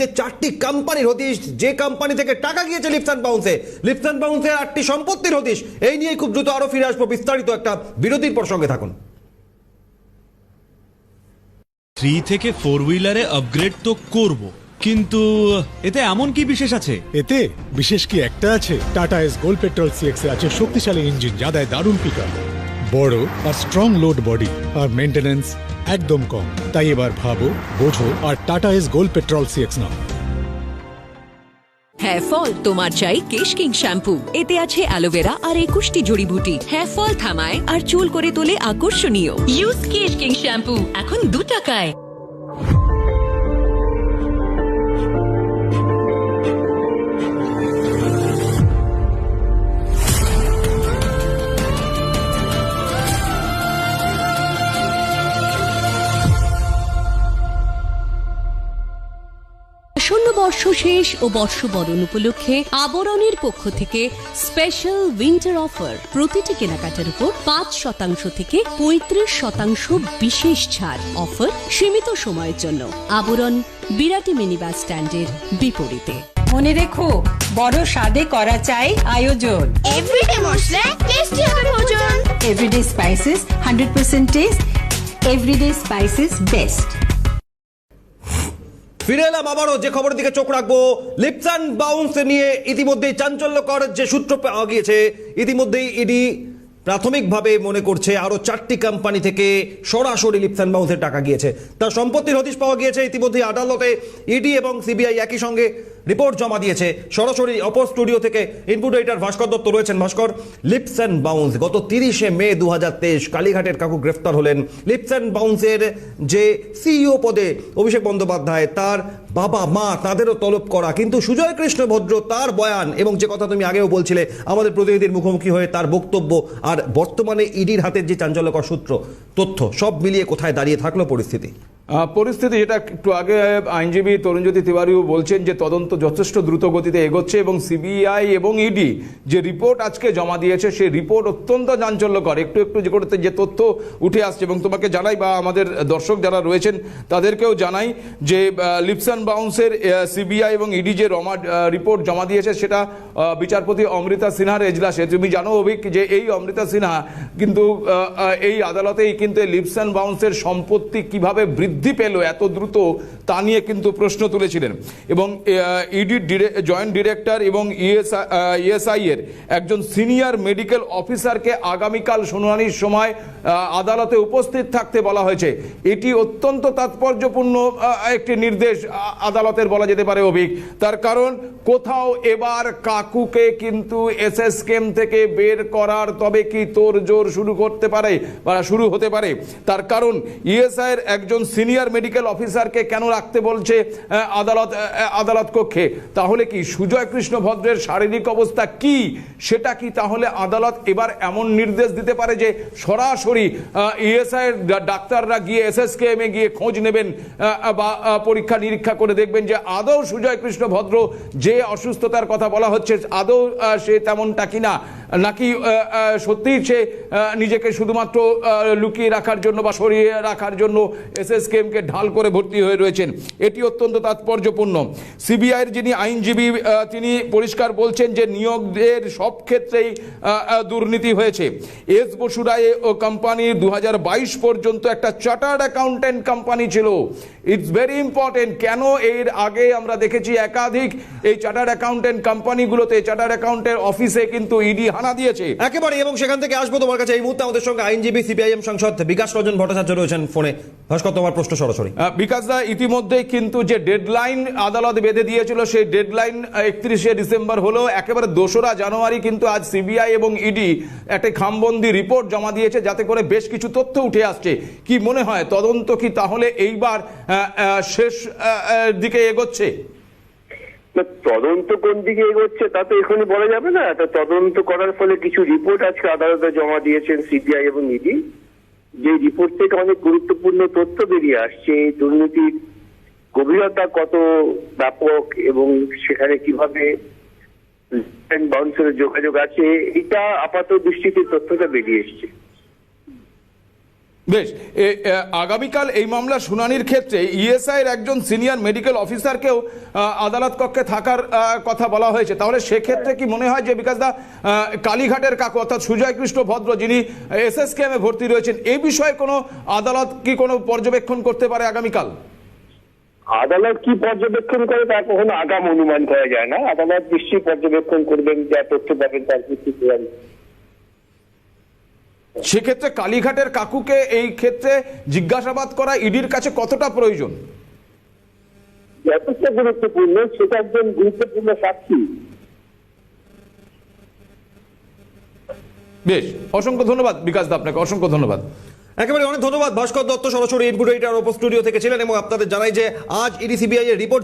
যে চারটি কোম্পানির হদিশ যে কোম্পানি থেকে টাকা গিয়েছে লিপসান বাউন্সে লিপসান বাউন্সে আটটি সম্পত্তির হদিশ। এই নিয়ে খুব দ্রুত আরও ফিরে আসব বিস্তারিত একটা বিরতির পর সঙ্গে থাকুন। থ্রি থেকে ফোর হুইলারে আপগ্রেড তো করব কিন্তু এতে এমন কি বিশেষ আছে? এতে বিশেষ কি একটা আছে? Tata Ace Gold Petrol CX এ আছে শক্তিশালী ইঞ্জিন যা দেয় দারুণ পিক বড় আর স্ট্রং লোড বডি আর মেনটেনেন্স একদম কম। তাই এবার ভাবো, বোঝো আর Tata Ace Gold Petrol CX নাও। হ্যাঁ ফল তোমার চাই কেশ কিং শ্যাম্পু। এতে আছে অ্যালোভেরা আর একুশটি জড়িবুটি হ্যাঁ ফল থামায় আর চুল করে তোলে আকর্ষণীয়। ইউজ কেশ কিং শ্যাম্পু। এখন দু টাকায়। আসন্ন বর্ষ শেষ ও বর্ষবরণ উপলক্ষে আবরণের পক্ষ থেকে স্পেশাল উইন্টার অফার প্রতিটি কেনাকাটার উপর পাঁচ শতাংশ থেকে পঁয়ত্রিশ শতাংশ বিশেষ ছাড় অফার সীমিত সময়ের জন্য। আবরণ বিরাটি মিনি বাস স্ট্যান্ডের বিপরীতে। মনে রেখো বড় স্বাদে করা চাই আয়োজন। এভরিডে মশলায় টেস্টি হবে ভোজন। Everyday spices hundred percent taste everyday spices best ফিরে এলাম আবারও, যে খবরের দিকে চোখ রাখব। লিপসান বাউন্স নিয়ে ইতিমধ্যেই চাঞ্চল্যকর যে সূত্র পাওয়া গিয়েছে, ইতিমধ্যেই ইডি প্রাথমিকভাবে মনে করছে আরও চারটি কোম্পানি থেকে সরাসরি লিপসান বাউন্সের টাকা গিয়েছে। তার সম্পত্তির হদিশ পাওয়া গিয়েছে ইতিমধ্যেই আদালতে, ইডি এবং সিবিআই একই সঙ্গে। রিপোর্ট জমা দিয়েছে। সরাসরি অপর স্টুডিও থেকে ইনপুট এডিটর ভাস্কর দত্ত রয়েছেন। ভাস্কর লিপস অ্যান্ড বাউন্স গত তিরিশে মে দু কালীঘাটের কাকু গ্রেফতার হলেন। লিপস অ্যান্ড বাউন্সের যে সিইও পদে অভিষেক বন্দ্যোপাধ্যায়, তার বাবা মা, তাদেরও তলব করা। কিন্তু সুজয় কৃষ্ণ ভদ্র, তার বয়ান এবং যে কথা তুমি আগেও বলছিলে, আমাদের প্রতিনিধির মুখোমুখি হয়ে তার বক্তব্য আর বর্তমানে ইডির হাতের যে চাঞ্চল্যকর সূত্র, তথ্য সব মিলিয়ে কোথায় দাঁড়িয়ে থাকল পরিস্থিতি? পরিস্থিতি যেটা একটু আগে আইনজীবী তরুণজ্যোতি তিওয়ারিও বলছেন যে তদন্ত যথেষ্ট দ্রুত গতিতে এগোচ্ছে এবং সিবিআই এবং ইডি যে রিপোর্ট আজকে জমা দিয়েছে, সেই রিপোর্ট অত্যন্ত চাঞ্চল্যকর। একটু একটু যে করতে যে তথ্য উঠে আসছে এবং তোমাকে জানাই বা আমাদের দর্শক যারা রয়েছেন, তাদেরকেও জানাই যে লিপসান বাউন্সের সিবিআই এবং ইডি যে রমা রিপোর্ট জমা দিয়েছে, সেটা বিচারপতি অমৃতা সিনহার এজলাসে। তুমি জানো অভিক যে এই অমৃতা সিনহা কিন্তু এই আদালতেই কিন্তু লিপসান বাউন্সের সম্পত্তি কীভাবে বৃদ্ধি পেল এত দ্রুত তা নিয়ে কিন্তু প্রশ্ন তুলেছিলেন। এবং ইডি জয়েন্ট ডিরেক্টর এবং ইএসআই এর একজন সিনিয়র মেডিকেল অফিসারকে আগামীকাল শুনানির সময় আদালতে উপস্থিত থাকতে বলা হয়েছে। এটি অত্যন্ত তাৎপর্যপূর্ণ একটি নির্দেশ আদালতের বলা যেতে পারে অভিক। তার কারণ, কোথাও এবার কাকুকে কিন্তু এসএস কেম থেকে বের করার তবে কি তোর জোর শুরু করতে পারে বা শুরু হতে পারে? তার কারণ, ইএসআই এর একজন সিনিয়র মেডিকেল অফিসারকে কেন রাখতে বলছে আদালত আদালত কক্ষে? তাহলে কি সুজয় কৃষ্ণ ভদ্রের শারীরিক অবস্থা কি? সেটা কি তাহলে আদালত এবার এমন নির্দেশ দিতে পারে যে সরাসরি ইএসআই ডাক্তাররা গিয়ে এসএসকেএম এ গিয়ে খোঁজ নেবেন বা পরীক্ষা নিরীক্ষা করে দেখবেন যে আদৌ সুজয় কৃষ্ণ ভদ্র যে অসুস্থতার কথা বলা হচ্ছে আদৌ সে তেমনটা কিনা? নাকি আহ, আহ, সত্যিই সে নিজেকে শুধুমাত্র লুকিয়ে রাখার জন্য বা সরিয়ে রাখার জন্য এসএসকেএমকে ঢাল করে ভর্তি হয়ে রয়েছেন। এটি অত্যন্ত তাৎপর্যপূর্ণ। সিবিআইয়ের যিনি আইনজীবী তিনি পরিষ্কার বলছেন যে নিয়োগের সব ক্ষেত্রেই দুর্নীতি হয়েছে। এস বসুরায় ও কোম্পানি দু পর্যন্ত একটা চার্টার্ড অ্যাকাউন্টেন্ট কোম্পানি ছিল। ইটস ভেরি ইম্পর্টেন্ট কেন এর আগে আমরা দেখেছি একাধিক এই চার্টার্ড অ্যাকাউন্টেন্ট কোম্পানিগুলোতে চার্টার্ড অ্যাকাউন্টেন্ট অফিসে কিন্তু ইডি হানা দিয়েছে। একেবারে, এবং সেখান থেকে আসব তোমার কাছে। এই মুহূর্তে আমাদের সঙ্গে আইনজীবী, সিপিআইএম সাংসদ বিকাশ রঞ্জন ভট্টাচার্য রয়েছেন ফোনে। ভাস্কর, তোমার সরাসরি। বিকাশ দা ইতিমধ্যেই কিন্তু যে ডেডলাইন আদালত বেঁধে দিয়েছিল সেই ডেডলাইন একত্রিশে ডিসেম্বর হলো একেবারে দোসরা জানুয়ারি কিন্তু আজ সিবিআই এবং ইডি একটা খামবন্দি রিপোর্ট জমা দিয়েছে যাতে করে বেশ কিছু তথ্য উঠে আসছে। কি মনে হয় তদন্ত কি তাহলে এইবার আহ, আহ, শেষ দিকে এগোচ্ছে? না, তদন্ত কোন দিকে এগোচ্ছে তা তো এখানে বলা যাবে না। তদন্ত করার ফলে কিছু রিপোর্ট আজকে আদালতে জমা দিয়েছেন সিবিআই এবং ইডি। যে রিপোর্ট থেকে অনেক গুরুত্বপূর্ণ তথ্য বেরিয়ে আসছে দুর্নীতির গভীরতা কত ব্যাপক এবং সেখানে কীভাবে বাউন্সারের যোগাযোগ আছে, এটা আপাত দৃষ্টিতে তথ্যটা বেরিয়ে এসছে। বেশ আগামীকাল এই মামলা শুনানির ক্ষেত্রে ইএসআই এর একজন সিনিয়র মেডিকেল অফিসারকেও আদালত কক্ষে থাকার কথা বলা হয়েছে। তাহলে সেক্ষেত্রে কি মনে হয় যে বিকাশ দা কালীঘাটের কাকু অর্থাৎ সুজয় কৃষ্ণ ভদ্র যিনি এসএসকেএমে ভর্তি রয়েছেন এই বিষয়ে কোনো আদালত কি কোনো পর্যবেক্ষণ করতে পারে আগামীকাল? আদালত কি পর্যবেক্ষণ করে তা কখনো আগাম অনুমান করা যায় না। আদালত নিশ্চয়ই পর্যবেক্ষণ করবেন, যা তথ্য পাবেন, তার ভিত্তিতে সেক্ষেত্রে কালীঘাটের কাকুকে এই ক্ষেত্রে জিজ্ঞাসাবাদ করা ইডির কাছে কতটা প্রয়োজন? যথেষ্ট গুরুত্বপূর্ণ সেটা একজন গুরুত্বপূর্ণ সাক্ষী। বেশ অসংখ্য ধন্যবাদ বিকাশ দা আপনাকে অসংখ্য ধন্যবাদ। একেবারে অনেক ধন্যবাদ ভাস্কর দত্ত সরাসরি ইনপুট এডিটর ওপর স্টুডিও থেকে ছিলেন এবং আপনাদের জানাই যে আজ ইডি সিবিআই এর রিপোর্ট